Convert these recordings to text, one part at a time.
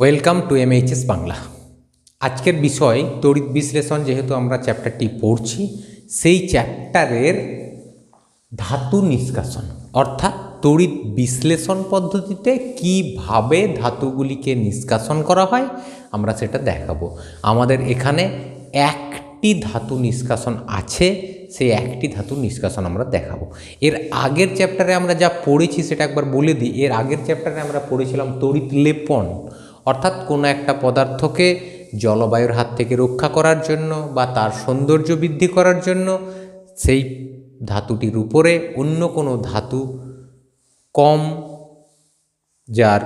Welcome to M MHS Bangla আজকের বিষয় তড়িৎ বিশ্লেষণ যেহেতু আমরা চ্যাপ্টারটি পড়ছি, সেই চ্যাপ্টারের ধাতু নিষ্কাশন, অর্থাৎ তড়িৎ বিশ্লেষণ পদ্ধতিতে কীভাবে ধাতুগুলিকে নিষ্কাশন করা হয়, আমরা সেটা দেখাবো। আমাদের এখানে একটি ধাতু নিষ্কাশন আছে, সেই একটি ধাতু নিষ্কাশন আমরা দেখাবো। এর আগের চ্যাপ্টারে আমরা যা পড়েছি সেটা একবার বলে দিই। এর আগের চ্যাপ্টারে আমরা পড়েছিলাম তড়িৎ লেপন। অর্থাৎ কোনো একটা পদার্থকে জলবায়ুর হাত থেকে রক্ষা করার জন্য বা তার সৌন্দর্য বৃদ্ধি করার জন্য সেই ধাতুটির উপরে অন্য কোনো ধাতু কম যার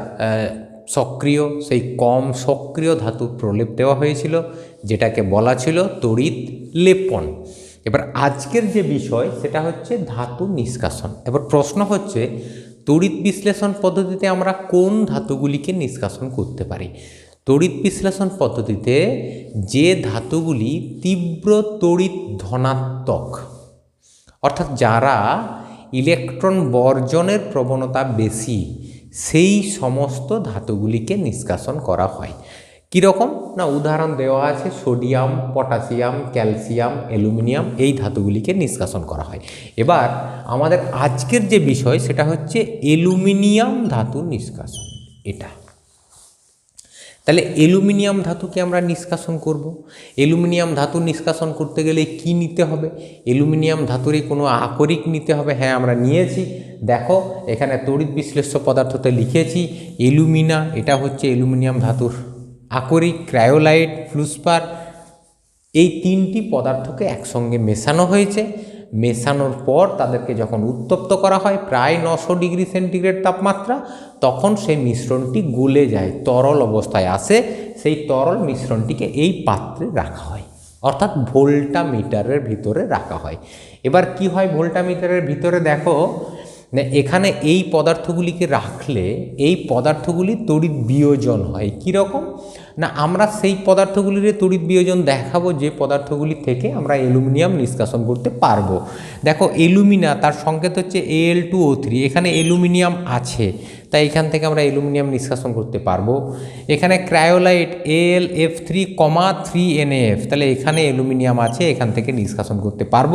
সক্রিয়, সেই কম সক্রিয় ধাতু প্রলেপ দেওয়া হয়েছিল, যেটাকে বলা ছিল তড়িৎ লেপন। এবার আজকের যে বিষয়, সেটা হচ্ছে ধাতু নিষ্কাশন। এবার প্রশ্ন হচ্ছে তড়িৎ বিশ্লেষণ পদ্ধতিতে আমরা কোন ধাতুগুলিকে নিষ্কাশন করতে পারি? তড়িৎ বিশ্লেষণ পদ্ধতিতে যে ধাতুগুলি তীব্র তড়িৎ ধনাত্মক, অর্থাৎ যারা ইলেকট্রন বর্জনের প্রবণতা বেশি, সেই সমস্ত ধাতুগুলিকে নিষ্কাশন করা হয়। কীরকম? না, উদাহরণ দেওয়া আছে, সোডিয়াম, পটাশিয়াম, ক্যালসিয়াম, অ্যালুমিনিয়াম, এই ধাতুগুলিকে নিষ্কাশন করা হয়। এবার আমাদের আজকের যে বিষয়, সেটা হচ্ছে অ্যালুমিনিয়াম ধাতু নিষ্কাশন। এটা। তাহলে অ্যালুমিনিয়াম ধাতুকে আমরা নিষ্কাশন করব। অ্যালুমিনিয়াম ধাতু নিষ্কাশন করতে গেলে কি নিতে হবে? অ্যালুমিনিয়াম ধাতুরই কোনো আকরিক নিতে হবে? হ্যাঁ আমরা নিয়েছি। দেখো, এখানে তড়িৎ বিশ্লেষ্য পদার্থতে লিখেছি, অ্যালুমিনা, এটা হচ্ছে অ্যালুমিনিয়াম ধাতুর আকরিক, ক্রায়োলাইট, ফ্লুসপার, এই তিনটি পদার্থকে একসঙ্গে মেশানো হয়েছে। মেশানোর পর তাদেরকে যখন উত্তপ্ত করা হয় প্রায় নশো ডিগ্রি সেন্টিগ্রেড তাপমাত্রা, তখন সেই মিশ্রণটি গলে যায়, তরল অবস্থায় আসে। সেই তরল মিশ্রণটিকে এই পাত্রে রাখা হয়, অর্থাৎ ভোল্টা মিটারের ভিতরে রাখা হয়। এবার কি হয় ভোল্টা মিটারের ভিতরে? দেখো এখানে এই পদার্থগুলিকে রাখলে এই পদার্থগুলি তড়িৎ বিয়োজন হয়। কীরকম? না, আমরা সেই পদার্থগুলির তড়িৎ বিয়োজন দেখাবো, যে পদার্থগুলি থেকে আমরা অ্যালুমিনিয়াম নিষ্কাশন করতে পারব। দেখো, অ্যালুমিনা, তার সংকেত হচ্ছে এল টু ও থ্রি এখানে অ্যালুমিনিয়াম আছে, তাই এখান থেকে আমরা অ্যালুমিনিয়াম নিষ্কাশন করতে পারব। এখানে cryolite L F three comma three N F তাহলে এখানে অ্যালুমিনিয়াম আছে, এখান থেকে নিষ্কাশন করতে পারব।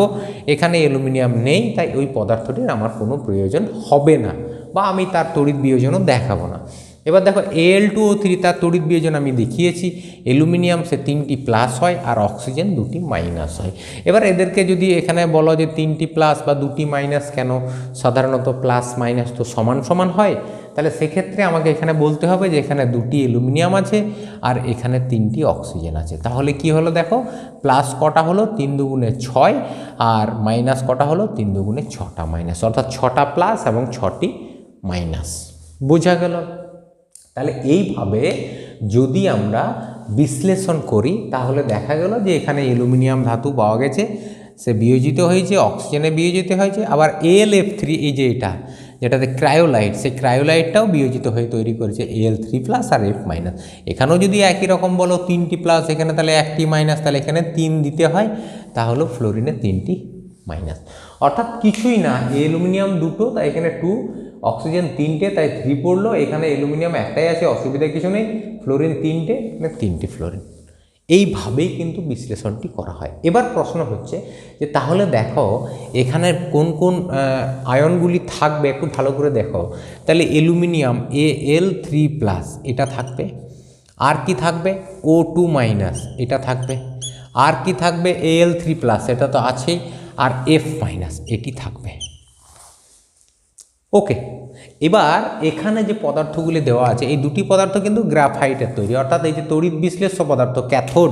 এখানে অ্যালুমিনিয়াম নেই, তাই ওই পদার্থটির আমার কোনো প্রয়োজন হবে না, বা আমি তার তড়িৎ বিয়োজনও দেখাবো না। এবার দেখো এল টু ও থ্রি তার তড়িৎ বিয়োজন আমি দেখিয়েছি। অ্যালুমিনিয়াম সে তিনটি প্লাস হয়, আর অক্সিজেন দুটি মাইনাস হয়। এবার এদেরকে যদি এখানে বলো যে তিনটি প্লাস বা দুটি মাইনাস কেন? সাধারণত প্লাস মাইনাস তো সমান সমান হয়। তাহলে সেক্ষেত্রে আমাকে এখানে বলতে হবে যে এখানে দুটি অ্যালুমিনিয়াম আছে, আর এখানে তিনটি অক্সিজেন আছে। তাহলে কি হলো দেখো? প্লাস কটা হলো? তিন দুগুণে ছয়, আর মাইনাস কটা হলো? তিন দুগুণে ছটা মাইনাস অর্থাৎ ছটা প্লাস এবং ছটি মাইনাস বোঝা গেল? তাহলে এইভাবে যদি আমরা বিশ্লেষণ করি, তাহলে দেখা গেল যে এখানে অ্যালুমিনিয়াম ধাতু পাওয়া গেছে, সে বিয়োজিত হয়েছে, অক্সিজেনে বিয়োজিত হয়েছে, আবার এল এফ থ্রি এই যে এটা, যেটাতে ক্রায়োলাইট, সেই ক্রায়োলাইটটাও বিয়োজিত হয়ে তৈরি করেছে এল থ্রি প্লাস আর এফ মাইনাস এখানেও যদি একই রকম বলো, তিনটি প্লাস এখানে তাহলে একটি মাইনাস তাহলে এখানে তিন দিতে হয়, তাহলে ফ্লোরিনে তিনটি মাইনাস অর্থাৎ কিছুই না অ্যালুমিনিয়াম দুটো, তাই এখানে টু অক্সিজেন তিনটে, তাই থ্রি পড়ল। এখানে অ্যালুমিনিয়াম একটাই আছে, অসুবিধা কিছু নেই। ফ্লোরিন তিনটে মানে তিনটি ফ্লোরিন। এইভাবেই কিন্তু বিশ্লেষণটি করা হয়। এবার প্রশ্ন হচ্ছে যে, তাহলে দেখো, এখানে কোন কোন আয়নগুলি থাকবে একটু ভালো করে দেখো। তাহলে aluminium A L three plus এটা থাকবে। আর কি থাকবে? ও টু মাইনাস এটা থাকবে। আর কি থাকবে? এ এল থ্রি প্লাস এটা তো আছেই। আর এফ মাইনাস এটি থাকবে? ওকে এবার এখানে যে পদার্থগুলি দেওয়া আছে, এই দুটি পদার্থ কিন্তু গ্রাফাইটের তৈরি। অর্থাৎ এই যে তড়িৎ বিশ্লেষ্য পদার্থ, ক্যাথোড,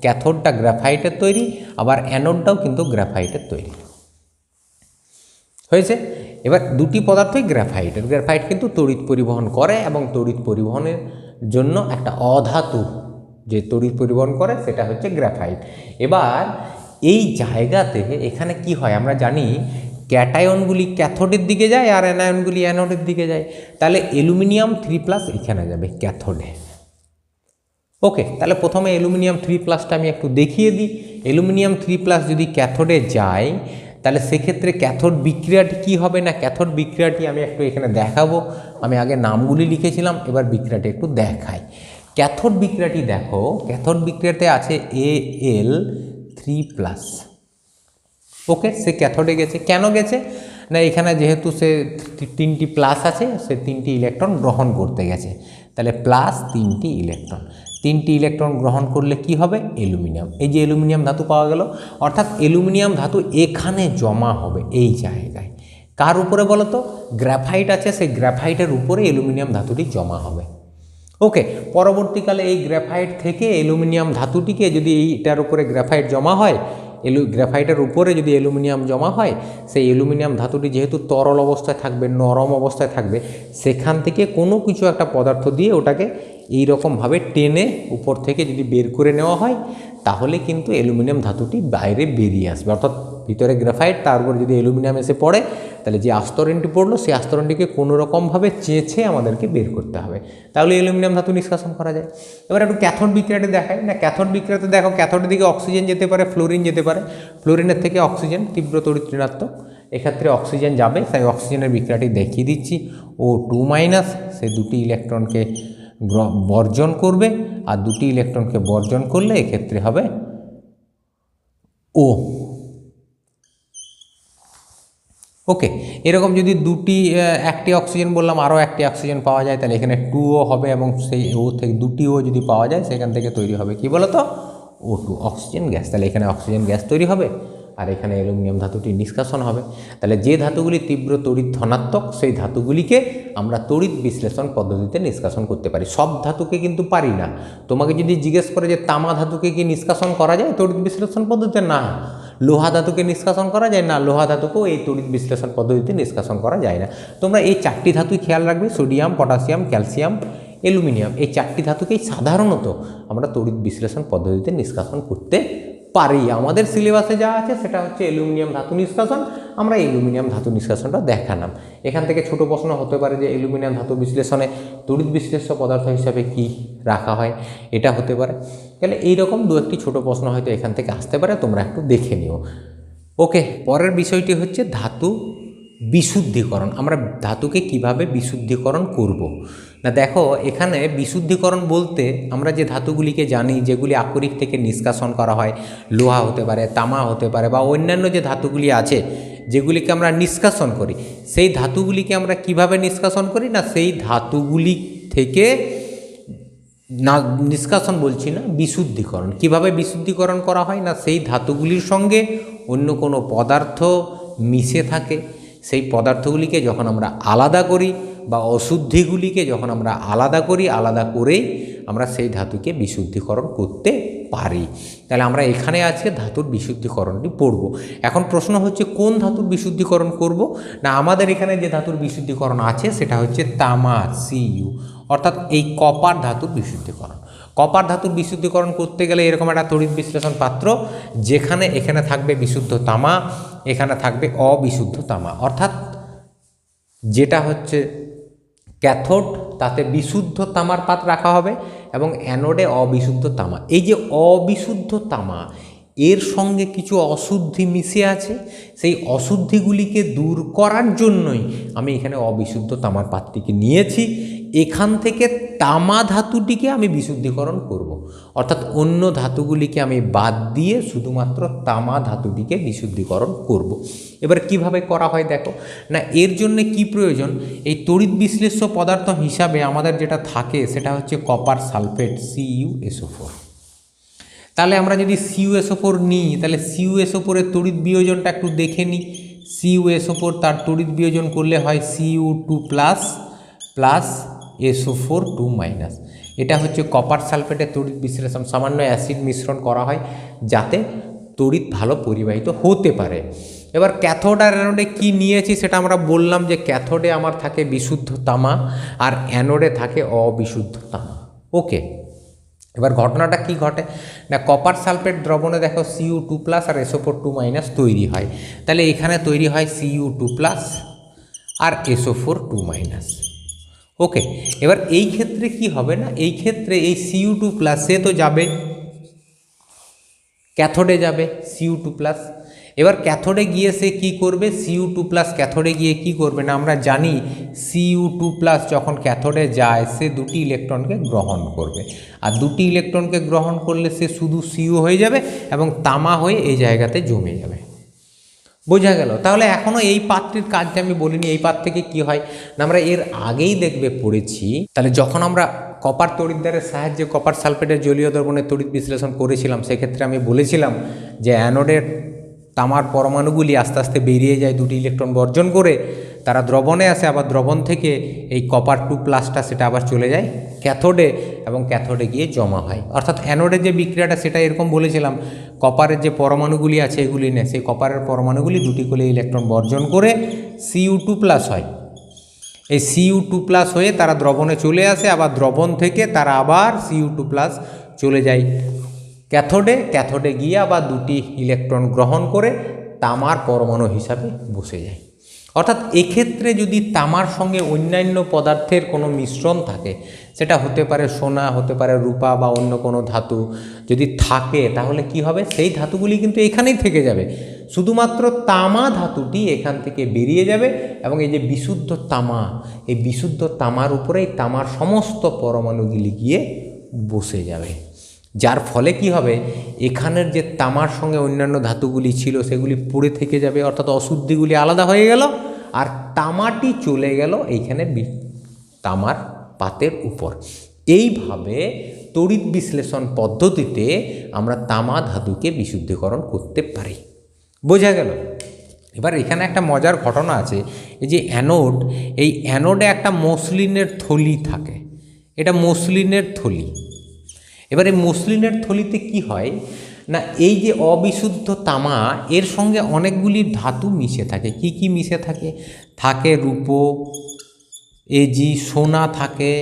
ক্যাথোডটা গ্রাফাইটের তৈরি, আবার অ্যানোডটাও কিন্তু গ্রাফাইটের তৈরি। হয়েছে? এবার দুটি পদার্থই গ্রাফাইটের। গ্রাফাইট কিন্তু তড়িৎ পরিবহন করে এবং তড়িৎ পরিবহনের জন্য একটা অধাতু যে তড়িৎ পরিবহন করে, সেটা হচ্ছে গ্রাফাইট। এবার এই জায়গাতে এখানে কি হয়, আমরা জানি ক্যাটায়নগুলি ক্যাথোডের দিকে যায় আর অ্যানায়নগুলি অ্যানোডের দিকে যায়। তাহলে অ্যালুমিনিয়াম থ্রি প্লাস এখানে যাবে ক্যাথোডে। ওকে, তাহলে প্রথমে অ্যালুমিনিয়াম থ্রি প্লাসটা আমি একটু দেখিয়ে দিই। অ্যালুমিনিয়াম থ্রি প্লাস যদি ক্যাথোডে যায়, তাহলে সেক্ষেত্রে ক্যাথোড বিক্রিয়াটি কি হবে না? ক্যাথোড বিক্রিয়াটি আমি একটু এখানে দেখাবো। আমি আগে নামগুলি লিখেছিলাম, এবার বিক্রিয়াটি একটু দেখাই। ক্যাথোড বিক্রিয়াটি দেখো, ক্যাথোড বিক্রিয়াতে আছে এ এল থ্রি প্লাস ওকে, সে ক্যাথোডে গেছে। কেন গেছে? না, এখানে যেহেতু সে তিনটি প্লাস আছে, সে তিনটি ইলেকট্রন গ্রহণ করতে গেছে। তাহলে প্লাস তিনটি ইলেকট্রন। তিনটি ইলেকট্রন গ্রহণ করলে কি হবে? অ্যালুমিনিয়াম। এই যে অ্যালুমিনিয়াম ধাতু পাওয়া গেল, অর্থাৎ অ্যালুমিনিয়াম ধাতু এখানে জমা হবে এই জায়গায়। কার উপরে বলো তো? গ্রাফাইট আছে, সেই গ্রাফাইটের উপরে অ্যালুমিনিয়াম ধাতুটি জমা হবে। ওকে, পরবর্তীকালে এই গ্রাফাইট থেকে অ্যালুমিনিয়াম ধাতুটিকে যদি এইটার উপরে গ্রাফাইট জমা হয় এলু, গ্রাফাইটের উপরে যদি অ্যালুমিনিয়াম জমা হয়, সেই অ্যালুমিনিয়াম ধাতুটি যেহেতু তরল অবস্থায় থাকবে, নরম অবস্থায় থাকবে, সেখান থেকে কোনো কিছু একটা পদার্থ দিয়ে ওটাকে এই রকমভাবে টেনে উপর থেকে যদি বের করে নেওয়া হয়, তাহলে কিন্তু অ্যালুমিনিয়াম ধাতুটি বাইরে বেরিয়ে আসবে। অর্থাৎ ভিতরে গ্রাফাইট, তার উপর যদি অ্যালুমিনিয়াম এসে পড়ে, তাহলে যে আস্তরণটি পড়ল, সেই আস্তরণটিকে কোনো রকমভাবে চেঁচে আমাদেরকে বের করতে হবে। তাহলে অ্যালুমিনিয়াম ধাতু নিষ্কাশন করা যায়। এবার একটু ক্যাথোড বিক্রিয়াটি দেখায় না, ক্যাথোড বিক্রিয়াতে দেখো, ক্যাথোডের দিকে অক্সিজেন যেতে পারে, ফ্লোরিন যেতে পারে। ফ্লোরিনের থেকে অক্সিজেন, তীব্র তড়িৎ এক্ষেত্রে অক্সিজেন যাবে, তাই অক্সিজেনের বিক্রিয়াটি দেখিয়ে দিচ্ছি। ও টু মাইনাস, সে দুটি ইলেকট্রনকে বর্জন করবে, আর দুটি ইলেকট্রনকে বর্জন করলে এক্ষেত্রে হবে ও। ওকে এরকম যদি দুটি একটি অক্সিজেন বললাম, আরও একটি অক্সিজেন পাওয়া যায়, তাহলে এখানে টু ও হবে এবং সেই ও থেকে দুটি ও যদি পাওয়া যায়, সেখান থেকে তৈরি হবে কি বলো তো ও টু অক্সিজেন গ্যাস তাহলে এখানে অক্সিজেন গ্যাস তৈরি হবে, আর এখানে অ্যালুমিনিয়াম ধাতুটি নিষ্কাশন হবে। তাহলে যে ধাতুগুলি তীব্র তড়িৎ ধনাত্মক, সেই ধাতুগুলিকে আমরা তড়িৎ বিশ্লেষণ পদ্ধতিতে নিষ্কাশন করতে পারি। সব ধাতুকে কিন্তু পারি না। তোমাকে যদি জিজ্ঞেস করে যে তামা ধাতুকে কি নিষ্কাশন করা যায়, তড়িৎ বিশ্লেষণ পদ্ধতিতে না। লোহা ধাতুকে নিষ্কাশন করা যায় না, লোহা ধাতুকেও এই তড়িৎ বিশ্লেষণ পদ্ধতিতে নিষ্কাশন করা যায় না। তোমরা এই চারটি ধাতুই খেয়াল রাখবে, সোডিয়াম, পটাশিয়াম, ক্যালসিয়াম, অ্যালুমিনিয়াম। এই চারটি ধাতুকেই সাধারণত আমরা তড়িৎ বিশ্লেষণ পদ্ধতিতে নিষ্কাশন করতে পারি। আমাদের সিলেবাসে যা আছে সেটা হচ্ছে অ্যালুমিনিয়াম ধাতু নিষ্কাশন। আমরা অ্যালুমিনিয়াম ধাতু নিষ্কাশনটা দেখালাম। এখান থেকে ছোট প্রশ্ন হতে পারে যে অ্যালুমিনিয়াম ধাতু বিশ্লেষণে তড়িৎ বিশ্লেষ্য পদার্থ হিসাবে কি রাখা হয়? এটা হতে পারে। তাহলে এইরকম দু একটি ছোট প্রশ্ন হয়তো এখান থেকে আসতে পারে, তোমরা একটু দেখে নিও। ওকে, পরের বিষয়টি হচ্ছে ধাতু বিশুদ্ধিকরণ, আমরা ধাতুকে কীভাবে বিশুদ্ধিকরণ করব। না দেখো, এখানে বিশুদ্ধিকরণ বলতে আমরা যে ধাতুগুলিকে জানি, যেগুলি আকরিক থেকে নিষ্কাশন করা হয়, লোহা হতে পারে, তামা হতে পারে বা অন্যান্য যে ধাতুগুলি আছে, যেগুলিকে আমরা নিষ্কাশন করি, সেই ধাতুগুলিকে আমরা কীভাবে নিষ্কাশন করি? না সেই ধাতুগুলি থেকে না, নিষ্কাশন বলছি না, বিশুদ্ধিকরণ। কীভাবে বিশুদ্ধিকরণ করা হয়? না সেই ধাতুগুলির সঙ্গে অন্য কোনো পদার্থ মিশে থাকে। সেই পদার্থগুলিকে যখন আমরা আলাদা করি বা অশুদ্ধিগুলিকে যখন আমরা আলাদা করি, আলাদা করেই আমরা সেই ধাতুকে বিশুদ্ধিকরণ করতে পারি। তাহলে আমরা এখানে আজকে ধাতুর বিশুদ্ধিকরণটি পড়ব। এখন প্রশ্ন হচ্ছে, কোন ধাতুর বিশুদ্ধিকরণ করব? না, আমাদের এখানে যে ধাতুর বিশুদ্ধিকরণ আছে, সেটা হচ্ছে তামা সিইউ, অর্থাৎ এই কপার ধাতুর বিশুদ্ধিকরণ। কপার ধাতুর বিশুদ্ধিকরণ করতে গেলে এরকম একটা তড়িৎ বিশ্লেষণ পাত্র, যেখানে এখানে থাকবে বিশুদ্ধ তামা এখানে থাকবে অবিশুদ্ধ তামা। অর্থাৎ যেটা হচ্ছে ক্যাথোড, তাতে বিশুদ্ধ তামার পাত রাখা হবে এবং অ্যানোডে অবিশুদ্ধ তামা। এই যে অবিশুদ্ধ তামা, এর সঙ্গে কিছু অশুদ্ধি মিশে আছে। সেই অশুদ্ধিগুলিকে দূর করার জন্যই আমি এখানে অবিশুদ্ধ তামার পাত্রটিকে নিয়েছি। এখান থেকে তামা ধাতুটিকে আমি বিশুদ্ধিকরণ করব। অর্থাৎ অন্য ধাতুগুলিকে আমি বাদ দিয়ে শুধুমাত্র তামা ধাতুটিকে বিশুদ্ধিকরণ করব। এবার কীভাবে করা হয় দেখো, না এর জন্য কি প্রয়োজন এই তড়িৎ বিশ্লেষ্য পদার্থ হিসাবে আমাদের যেটা থাকে সেটা হচ্ছে কপার সালফেট সিইউএসও ফোর তাহলে আমরা যদি সিইউএসও ফোর নিই, তাহলে সিইউএসও ফোরের তড়িৎ বিয়োজনটা একটু দেখে নিই সিইউএসও ফোর তার তড়িৎ বিয়োজন করলে হয় CU two plus plus SO four two minus এটা হচ্ছে কপার সালফেটের তড়িৎ বিশ্লেষণ। সামান্য অ্যাসিড মিশ্রণ করা হয় যাতে তড়িৎ ভালো পরিবাহিত হতে পারে। এবার ক্যাথোড আর অ্যানোডে কী নিয়েছি সেটা আমরা বললাম যে ক্যাথোডে আমার থাকে বিশুদ্ধ তামা আর অ্যানোডে থাকে অবিশুদ্ধ তামা। ওকে এবার ঘটনাটা কি ঘটে? না কপার সালফেট দ্রবণে দেখো সিইউ টু প্লাস আর এসোফোর টু মাইনাস তৈরি হয়। তাহলে এখানে তৈরি হয় সিইউ টু প্লাস আর SO four two minus okay এবার এই ক্ষেত্রে কি হবে না? এই ক্ষেত্রে এই সিইউ টু প্লাস সে তো যাবে। ক্যাথোডে যাবে সিইউ টু প্লাস এবার ক্যাথোডে গিয়ে সে কী করবে? সিইউ টু প্লাস ক্যাথোডে গিয়ে কি করবে না? আমরা জানি সিইউ টু প্লাস যখন ক্যাথোডে যায়, সে দুটি ইলেকট্রনকে গ্রহণ করবে। আর দুটি ইলেকট্রনকে গ্রহণ করলে সে শুধু সিইউ হয়ে যাবে এবং তামা হয়ে এই জায়গাতে জমে যাবে। বোঝা গেল। তাহলে এখনও এই পাত্রের কাজটা আমি বলিনি, এই পাত থেকে কি হয়? না, আমরা এর আগেই দেখবে পড়েছি। তাহলে যখন আমরা কপার তড়িৎদ্বারের সাহায্যে কপার সালফেটের জলীয় দ্রবণের তড়িৎ বিশ্লেষণ করেছিলাম, সেক্ষেত্রে আমি বলেছিলাম যে অ্যানোডের তামার পরমাণুগুলি আস্তে আস্তে বেরিয়ে যায় দুটি ইলেকট্রন বর্জন করে, তারা দ্রবণে আসে, আবার দ্রবণ থেকে এই কপার টু প্লাসটা সেটা আবার চলে যায় ক্যাথোডে এবং ক্যাথোডে গিয়ে জমা হয়। অর্থাৎ অ্যানোডের যে বিক্রিয়াটা সেটা এরকম বলেছিলাম কপারের যে পরমাণুগুলি আছে এগুলি নেয় সেই কপারের পরমাণুগুলি দুটি করে ইলেকট্রন বর্জন করে সিইউ টু প্লাস হয়। এই সিইউ টু প্লাস হয়ে তারা দ্রবণে চলে আসে, আবার দ্রবণ থেকে তারা আবার সিইউ টু প্লাস চলে যায়। ক্যাথোডে ক্যাথোডে গিয়ে আবার দুটি ইলেকট্রন গ্রহণ করে তামার পরমাণু হিসাবে বসে যায়। অর্থাৎ এক্ষেত্রে যদি তামার সঙ্গে অন্যান্য পদার্থের কোনো মিশ্রণ থাকে, সেটা হতে পারে সোনা, হতে পারে রূপা বা অন্য কোনো ধাতু, যদি থাকে তাহলে কি হবে? সেই ধাতুগুলি কিন্তু এখানেই থেকে যাবে। শুধুমাত্র তামা ধাতুটি এখান থেকে বেরিয়ে যাবে এবং এই যে বিশুদ্ধ তামা, এই বিশুদ্ধ তামার উপরে এই তামার সমস্ত পরমাণুগুলি গিয়ে বসে যাবে। যার ফলে কি হবে? এখানের যে তামার সঙ্গে অন্যান্য ধাতুগুলি ছিল, সেগুলি পুড়ে থেকে যাবে, অর্থাৎ অশুদ্ধিগুলি আলাদা হয়ে গেল, আর তামাটি চলে গেল এইখানে তামার পাতের উপর। এইভাবে তড়িৎ বিশ্লেষণ পদ্ধতিতে আমরা তামা ধাতুকে বিশুদ্ধীকরণ করতে পারি। বোঝা গেল? এবার এখানে একটা মজার ঘটনা আছে, এই যে অ্যানোড, এই অ্যানোডে একটা মসলিনের থলি থাকে। এটা মসলিনের থলি। এবারে মসলিনের থলিতে কি হয়? না, এই যে অবিশুদ্ধ তামা, এর সঙ্গে অনেকগুলি ধাতু মিশে থাকে। কি কি মিশে থাকে? থাকে রূপো এজি সোনা থাকে,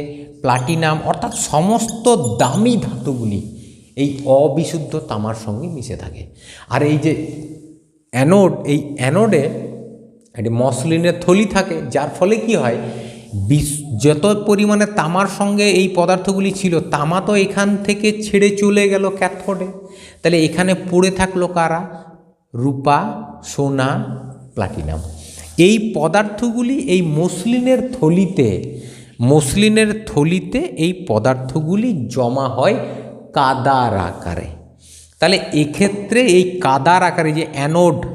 প্লাটিনাম, অর্থাৎ সমস্ত দামি ধাতুগুলি এই অবিশুদ্ধ তামার সঙ্গে মিশে থাকে। আর এই যে অ্যানোড, এই অ্যানোডে একটি মসলিনের থলি থাকে, যার ফলে কি হয়? বিষ, যত পরিমাণে তামার সঙ্গে এই পদার্থগুলি ছিল, তামা তো এখান থেকে ছেড়ে চলে গেল ক্যাথোডে। তাহলে এখানে পড়ে থাকল কারা? রূপা, সোনা, প্লাটিনাম। এই পদার্থগুলি এই মসলিনের থলিতে মসলিনের থলিতে এই পদার্থগুলি জমা হয় কাদার আকারে। তাহলে এক্ষেত্রে এই কাদার আকারে যে অ্যানোড,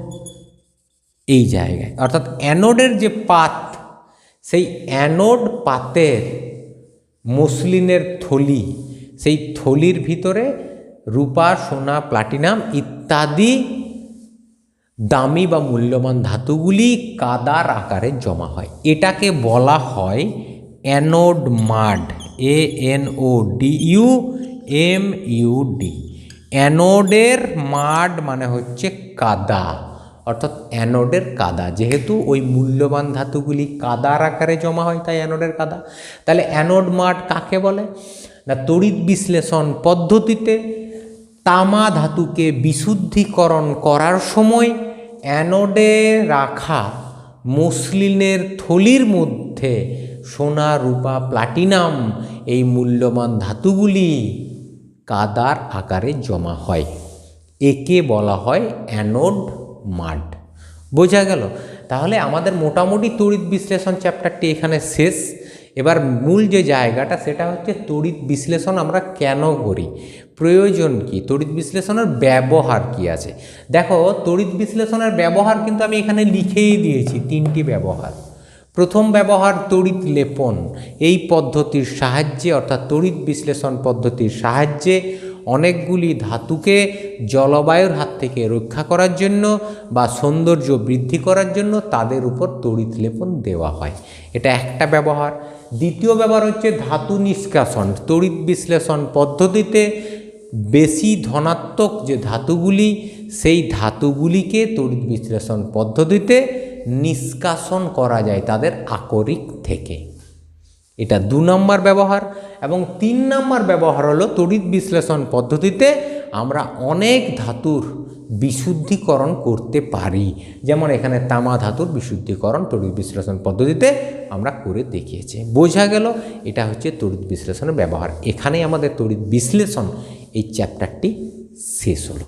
এই জায়গায়, অর্থাৎ অ্যানোডের যে পাত সেই অ্যানোড পাতের মসলিনের থলি, সেই থলির ভিতরে রূপা, সোনা, প্লাটিনাম ইত্যাদি দামি বা মূল্যবান ধাতুগুলি কাদার আকারে জমা হয়। এটাকে বলা হয় anode mud, A N O D U M U D. অ্যানোডের mud মানে হচ্ছে কাদা। অর্থাৎ অ্যানোডের কাদা। যেহেতু ওই মূল্যবান ধাতুগুলি কাদার আকারে জমা হয়, তাই অ্যানোডের কাদা। তাহলে অ্যানোড মাঠ কাকে বলে? না, তড়িৎ বিশ্লেষণ পদ্ধতিতে তামা ধাতুকে বিশুদ্ধিকরণ করার সময় অ্যানোডে রাখা মসলিনের থলির মধ্যে সোনা, রূপা, প্লাটিনাম এই মূল্যবান ধাতুগুলি কাদার আকারে জমা হয়। একে বলা হয় অ্যানোড মাড বোঝা গেল? তাহলে আমাদের মোটামুটি তড়িৎ বিশ্লেষণ চ্যাপ্টারটি এখানে শেষ। এবার মূল যে জায়গাটা, সেটা হচ্ছে তড়িৎ বিশ্লেষণ আমরা কেন করি? প্রয়োজন কি? তড়িৎ বিশ্লেষণের ব্যবহার কি আছে? দেখো, তড়িৎ বিশ্লেষণের ব্যবহার কিন্তু আমি এখানে লিখেই দিয়েছি, তিনটি ব্যবহার। প্রথম ব্যবহার তড়িৎ লেপন। এই পদ্ধতির সাহায্যে, অর্থাৎ তড়িৎ বিশ্লেষণ পদ্ধতির সাহায্যে অনেকগুলি ধাতুকে জলবায়ুর হাত থেকে রক্ষা করার জন্য বা সৌন্দর্য বৃদ্ধি করার জন্য তাদের উপর তড়িৎ লেপন দেওয়া হয়। এটা একটা ব্যবহার। দ্বিতীয় ব্যবহার হচ্ছে ধাতু নিষ্কাশন। তড়িৎ বিশ্লেষণ পদ্ধতিতে বেশি ধনাত্মক যে ধাতুগুলি, সেই ধাতুগুলিকে তড়িৎ বিশ্লেষণ পদ্ধতিতে নিষ্কাশন করা যায় তাদের আকরিক থেকে। এটা দু নম্বর ব্যবহার এবং তিন নম্বর ব্যবহার হলো তড়িৎ বিশ্লেষণ পদ্ধতিতে আমরা অনেক ধাতুর বিশুদ্ধিকরণ করতে পারি। যেমন এখানে তামা ধাতুর বিশুদ্ধিকরণ তড়িৎ বিশ্লেষণ পদ্ধতিতে আমরা করে দেখিয়েছি। বোঝা গেল এটা হচ্ছে তড়িৎ বিশ্লেষণের ব্যবহার। এখানেই আমাদের তড়িৎ বিশ্লেষণ এই চ্যাপ্টারটি শেষ হলো।